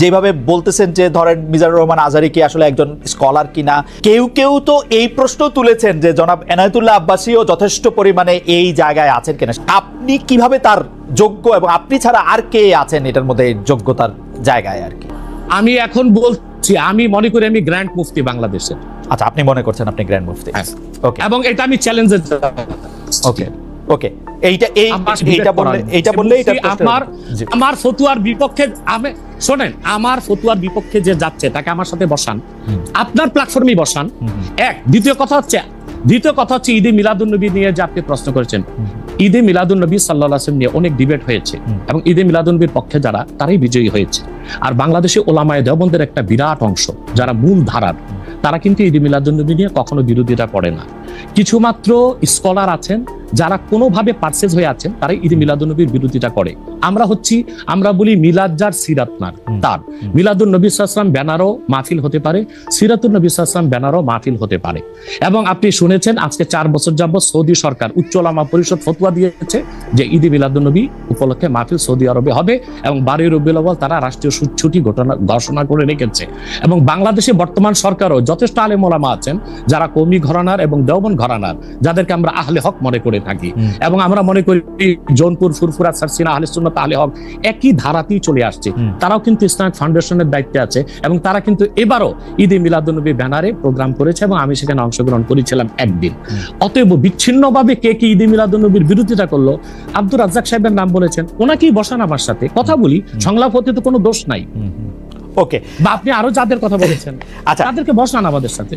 যেভাবে বলতেছেন যে ধরেন মিজানুর রহমান আজারি কি আসলে একজন স্কলার কিনা? কেউ কেউ তো এই প্রশ্ন তুলেছেন যে জনাব এনায়তুল্লাহ আব্বাসীও যথেষ্ট পরিমাণে এই জায়গায় আছেন কিনা। আপনি কীভাবে তার যোগ্য এবং আপনি ছাড়া আর কে আছেন এটার মধ্যে যোগ্যতার জায়গায় আর কি? আমি এখন বলছি আমি মনে করি আমি গ্র্যান্ড মুফতি বাংলাদেশের। আচ্ছা আপনি মনে করছেন আপনি গ্র্যান্ড মুফতি। হ্যাঁ। ওকে এবং এটা আমি চ্যালেঞ্জের ওকে ওকে এইটা এই এইটা বললে এইটা বললে এটা আমার আমার ফতুয়ার বিপক্ষে আমি শোনেন আমার ফতুয়ার বিপক্ষে যে যাচ্ছে তাকে আমার সাথে বসান। আপনার বসান। এক দ্বিতীয় কথা হচ্ছে দ্বিতীয় কথা হচ্ছে ঈদে মিলাদুন্নবী নিয়ে যে আপনি প্রশ্ন করেছেন। ঈদে মিলাদুন্নবী সাল্লাহ আসলাম নিয়ে অনেক ডিবেট হয়েছে। এবং ঈদে মিলাদুন্নবীর পক্ষে যারা তারাই বিজয়ী হয়েছে। আর বাংলাদেশে ওলামায় দেওবন্দের একটা বিরাট অংশ যারা মূল ধারার তারা কিন্তু ঈদে মিলাদুন্নবী নিয়ে কখনো বিরোধিতা করে না। কিছু মাত্র স্কলার আছেন যারা কোনোভাবে পার্সেস হয়ে আছেন তারা ঈদে মিলাদুন্নবীর বিরোধিতা করে। আমরা হচ্ছি আমরা বলি মিলাদ যার সিরাত নার তার মিলাদুন নবী সাল্লাম ব্যানারও মাহফিল হতে পারে সিরাতুল নবী সাল্লাম ব্যানারও মাহফিল হতে পারে। এবং আপনি শুনেছেন আজকে চার বছর যাবত সৌদি সরকার উচ্চ ওলামা পরিষদ ফতোয়া দিয়েছে যে ঈদে মিলাদুন্নবী উপলক্ষে মাহফিল সৌদি আরবে হবে এবং বারোই রবিউল আউয়াল তারা রাষ্ট্রীয় ছুটি ঘটনা ঘোষণা করে রেখেছে। এবং বাংলাদেশে বর্তমান সরকারও যথেষ্ট আলেম ওলামা আছেন যারা কৌমি ঘরানার এবং দেওবন ঘরানার যাদেরকে আমরা আহলে হক মনে করে থাকি। এবং আমরা মনে করি জৌনপুর ফুরফুরা সারসিনা আহলে সুন্নাত আহলে হক একই ধারাতেই চলে আসছে। তারাও কিন্তু ইসলামিক ফাউন্ডেশনের দায়িত্বে আছে এবং তারা কিন্তু এবারও ঈদে মিলাদুন্নবী ব্যানারে প্রোগ্রাম করেছে এবং আমি সেখানে অংশগ্রহণ করেছিলাম একদিন। অতএব বিচ্ছিন্নভাবে কে কি ঈদে মিলাদুন্নবীর বিরোধিতা করল আব্দুর রাজ্জাক সাহেবের নাম বলেছেন ওনাকেই বসান আমার সাথে। কথা বলি সংলাপ হতে তো কোনো দোষ নাই। ওকে। বা আপনি আরও যাদের কথা বলেছেন আচ্ছা। তাদেরকে বসান আমাদের সাথে।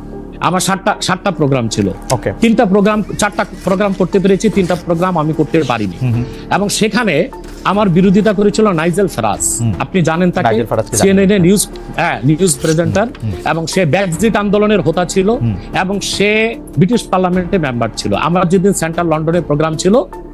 আমার সাতটা সাতটা প্রোগ্রাম ছিল। ওকে তিনটা প্রোগ্রাম চারটা প্রোগ্রাম করতে পেরেছি তিনটা প্রোগ্রাম আমি করতে পারিনি। এবং সেখানে আমার বিরোধিতা করেছিল নাইজেল ফারাজ। আপনি জানেন তাকে। সিএনএন নিউজ হ্যাঁ নিউজ প্রেজেন্টার এবং সে ব্যাকজিট আন্দোলনের হোতা ছিল। এবং সে ব্রিটিশ পার্লামেন্টে মেম্বার ছিল। আমার যেদিন সেন্ট্রাল লন্ডনে প্রোগ্রাম ছিল